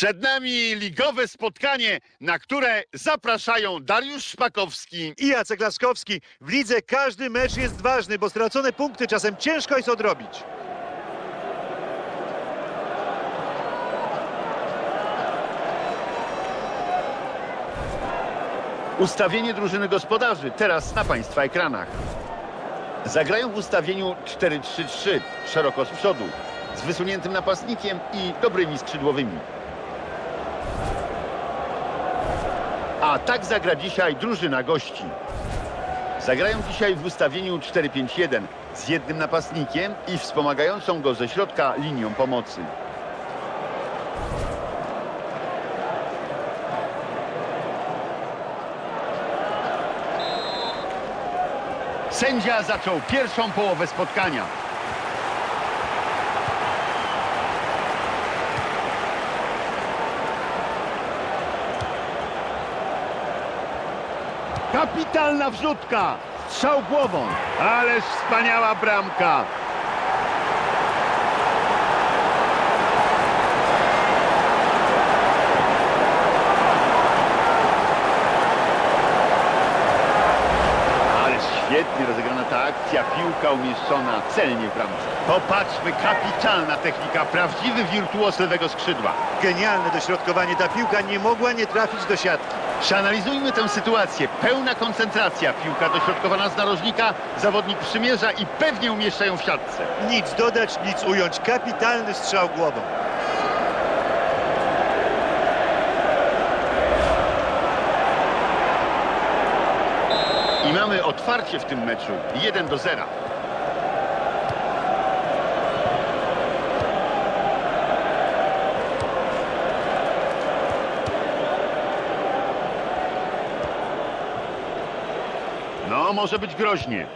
Przed nami ligowe spotkanie, na które zapraszają Dariusz Szpakowski. i Jacek Laskowski. W lidze każdy mecz jest ważny, bo stracone punkty czasem ciężko jest odrobić. Ustawienie drużyny gospodarzy teraz na Państwa ekranach. Zagrają w ustawieniu 4-3-3, szeroko z przodu, z wysuniętym napastnikiem i dobrymi skrzydłowymi. A tak zagra dzisiaj drużyna gości. Zagrają dzisiaj w ustawieniu 4-5-1 z jednym napastnikiem i wspomagającą go ze środka linią pomocy. Sędzia zaczął pierwszą połowę spotkania. Kapitalna wrzutka! Strzał głową! Ależ wspaniała bramka! Ale świetnie rozegrana ta akcja, piłka umieszczona celnie w bramce. Popatrzmy, kapitalna technika, prawdziwy wirtuos lewego skrzydła. Genialne dośrodkowanie. Ta piłka nie mogła nie trafić do siatki. Przeanalizujmy tę sytuację. Pełna koncentracja, piłka dośrodkowana z narożnika, zawodnik przymierza i pewnie umieszczają w siatce. Nic dodać, nic ująć. Kapitalny strzał głową. I mamy otwarcie w tym meczu, 1 do 0. No, może być groźnie.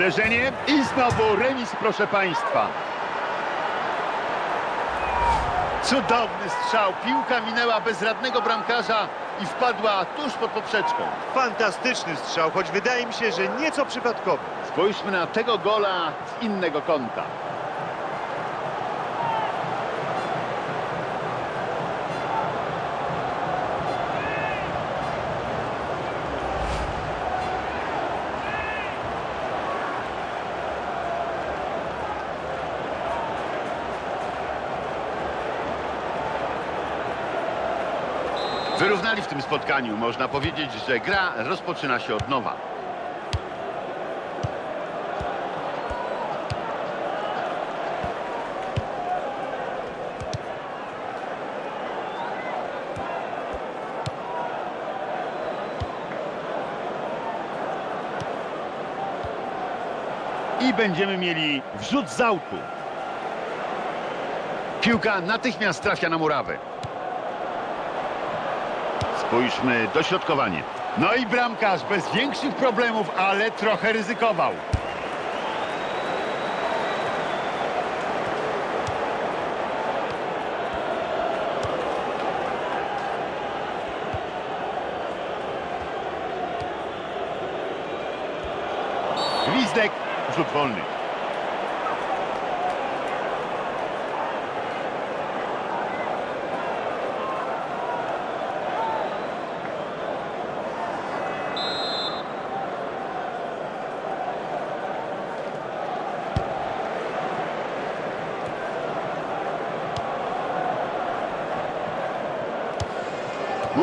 Uderzenie i znowu remis, proszę Państwa. Cudowny strzał. Piłka minęła bezradnego bramkarza i wpadła tuż pod poprzeczką. Fantastyczny strzał, choć wydaje mi się, że nieco przypadkowy. Spójrzmy na tego gola z innego kąta. Wyrównali w tym spotkaniu. Można powiedzieć, że gra rozpoczyna się od nowa. I będziemy mieli wrzut z. Piłka natychmiast trafia na murawę. Spójrzmy, dośrodkowanie. No i bramkarz bez większych problemów, ale trochę ryzykował. Gwizdek, rzut wolny.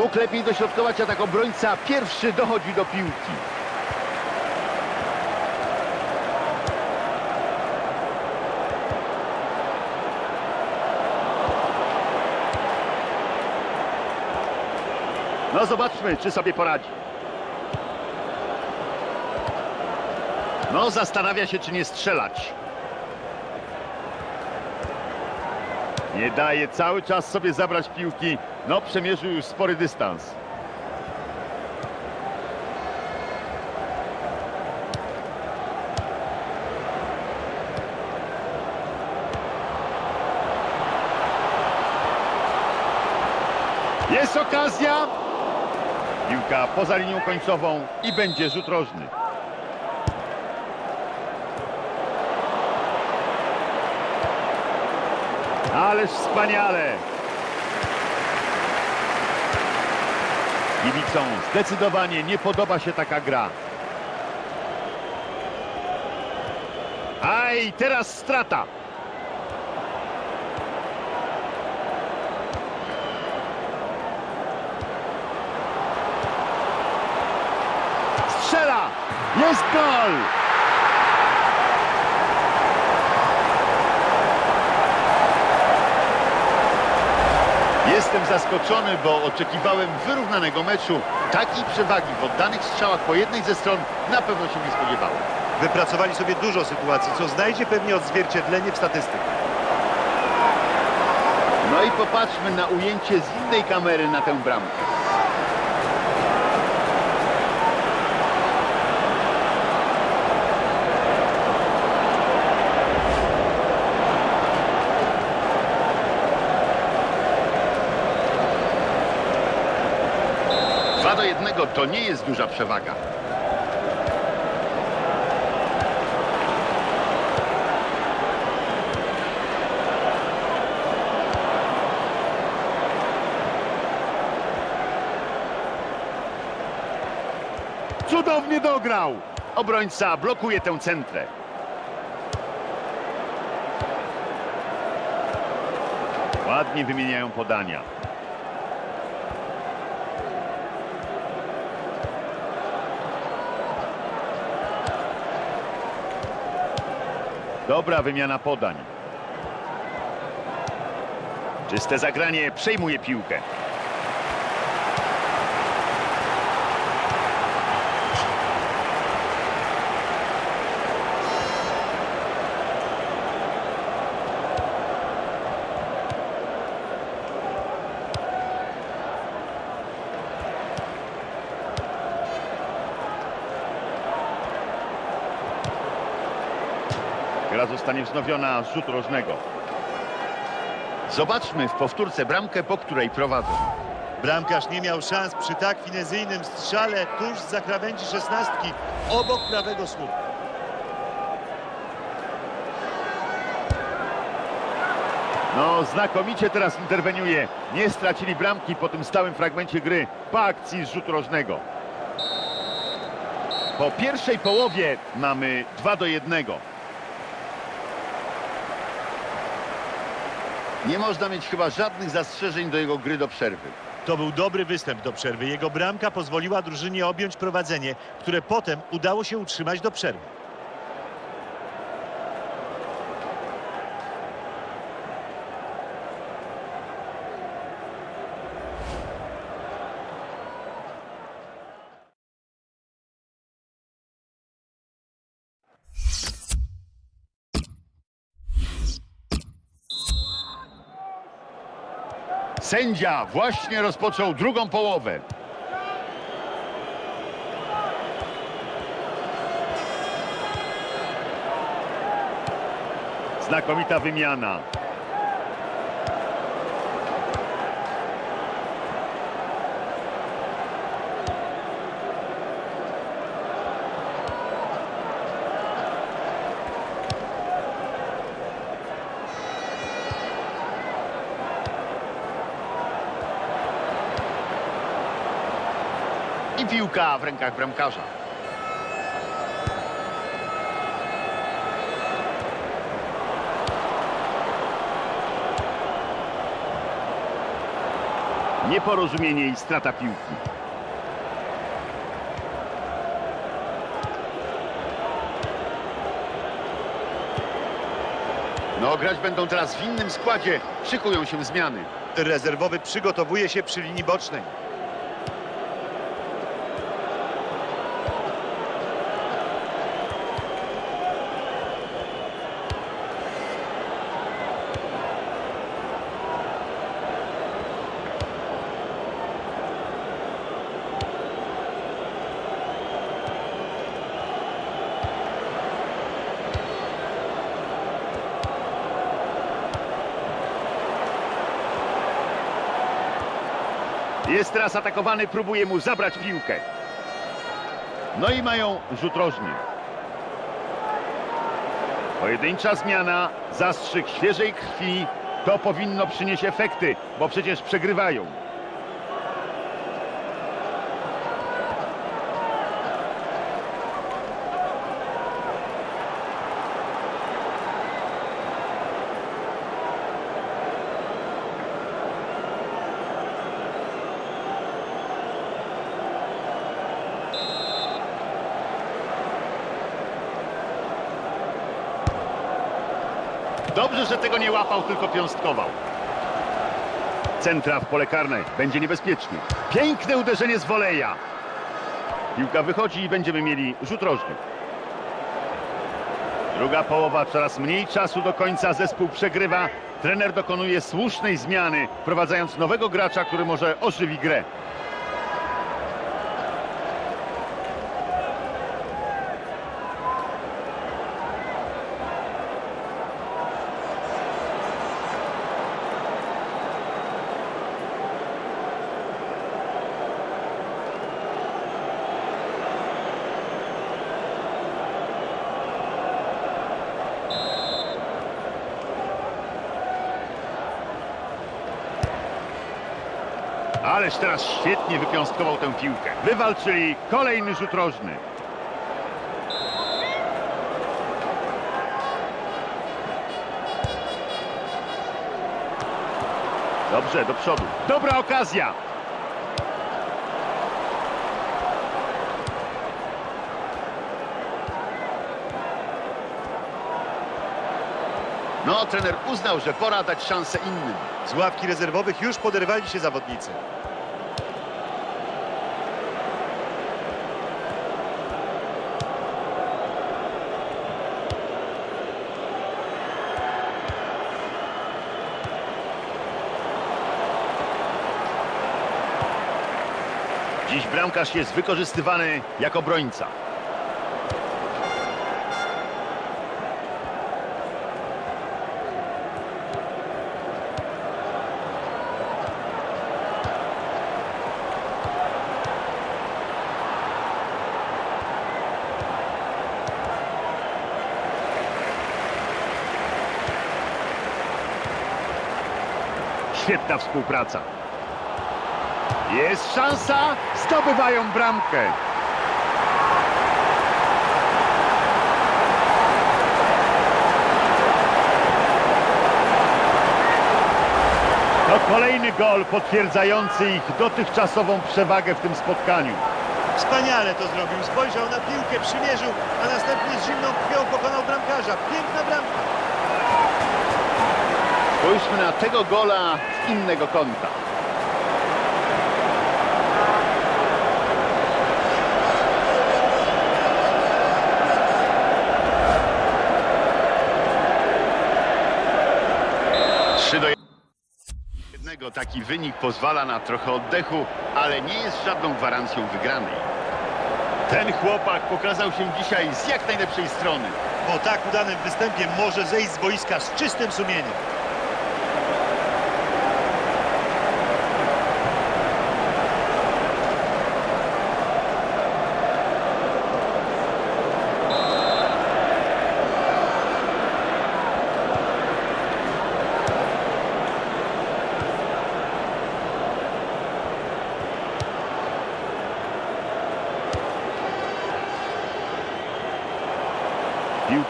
Mógł lepiej dośrodkować, a tak obrońca pierwszy dochodzi do piłki. No zobaczmy, czy sobie poradzi. No zastanawia się, czy nie strzelać. Nie daje cały czas sobie zabrać piłki. No przemierzył już spory dystans. Jest okazja. Piłka poza linią końcową i będzie rzut rożny. Ależ wspaniale! Kibicom zdecydowanie nie podoba się taka gra. Aj, teraz strata. Strzela! Jest gol! Jestem zaskoczony, bo oczekiwałem wyrównanego meczu. Takiej przewagi w oddanych strzałach po jednej ze stron na pewno się nie spodziewałem. Wypracowali sobie dużo sytuacji, co znajdzie pewnie odzwierciedlenie w statystykach. No i popatrzmy na ujęcie z innej kamery na tę bramkę. Jednego to nie jest duża przewaga. Cudownie dograł! Obrońca blokuje tę centrę. Ładnie wymieniają podania. Dobra wymiana podań. Czyste zagranie przejmuje piłkę. Gra zostanie wznowiona z rzutu rożnego. Zobaczmy w powtórce bramkę, po której prowadzą. Bramkarz nie miał szans przy tak finezyjnym strzale tuż za krawędzi szesnastki obok prawego słupka. No, znakomicie teraz interweniuje. Nie stracili bramki po tym stałym fragmencie gry, po akcji z rzutu rożnego. Po pierwszej połowie mamy 2 do 1. Nie można mieć chyba żadnych zastrzeżeń do jego gry do przerwy. To był dobry występ do przerwy. Jego bramka pozwoliła drużynie objąć prowadzenie, które potem udało się utrzymać do przerwy. Sędzia właśnie rozpoczął drugą połowę. Znakomita wymiana. I piłka w rękach bramkarza. Nieporozumienie i strata piłki. No, grać będą teraz w innym składzie. Szykują się zmiany. Rezerwowy przygotowuje się przy linii bocznej. Jest teraz atakowany, próbuje mu zabrać piłkę. No i mają rzut rożny. Pojedyncza zmiana, zastrzyk świeżej krwi. To powinno przynieść efekty, bo przecież przegrywają. Dobrze, że tego nie łapał, tylko piąstkował. Centra w pole karne. Będzie niebezpiecznie. Piękne uderzenie z woleja. Piłka wychodzi i będziemy mieli rzut rożny. Druga połowa, coraz mniej czasu do końca. Zespół przegrywa. Trener dokonuje słusznej zmiany, wprowadzając nowego gracza, który może ożywi grę. Ależ teraz świetnie wypiąstkował tę piłkę. Wywalczyli kolejny rzut rożny. Dobrze, do przodu. Dobra okazja. No, trener uznał, że pora dać szansę innym. Z ławki rezerwowych już poderwali się zawodnicy. Dziś bramkarz jest wykorzystywany jako obrońca. Świetna współpraca. Jest szansa, zdobywają bramkę. To kolejny gol potwierdzający ich dotychczasową przewagę w tym spotkaniu. Wspaniale to zrobił. Spojrzał na piłkę, przymierzył, a następnie z zimną krwią pokonał bramkarza. Piękna bramka. Spójrzmy na tego gola z innego kąta. Trzy do jednego. Taki wynik pozwala na trochę oddechu, ale nie jest żadną gwarancją wygranej. Ten chłopak pokazał się dzisiaj z jak najlepszej strony. Po tak udanym występie może zejść z boiska z czystym sumieniem.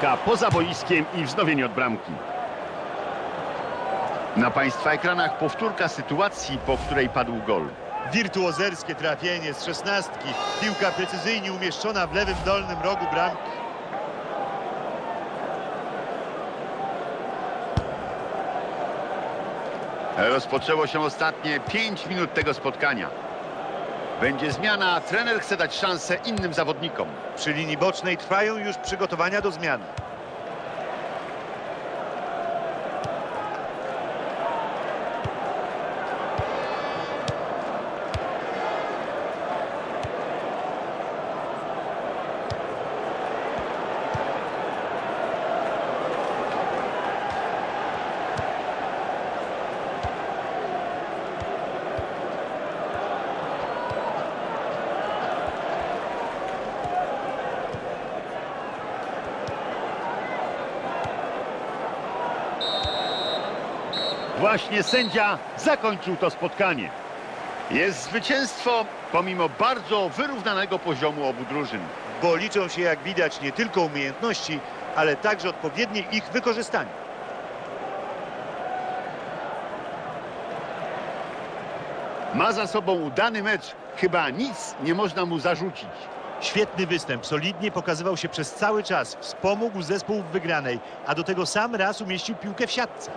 Piłka poza boiskiem i wznowienie od bramki. Na Państwa ekranach powtórka sytuacji, po której padł gol. Wirtuozerskie trafienie z szesnastki. Piłka precyzyjnie umieszczona w lewym dolnym rogu bramki. Rozpoczęło się ostatnie 5 minut tego spotkania. Będzie zmiana, trener chce dać szansę innym zawodnikom. Przy linii bocznej trwają już przygotowania do zmiany. Właśnie sędzia zakończył to spotkanie. Jest zwycięstwo pomimo bardzo wyrównanego poziomu obu drużyn. Bo liczą się, jak widać, nie tylko umiejętności, ale także odpowiednie ich wykorzystanie. Ma za sobą udany mecz. Chyba nic nie można mu zarzucić. Świetny występ, solidnie pokazywał się przez cały czas, wspomógł zespół w wygranej, a do tego sam raz umieścił piłkę w siatce.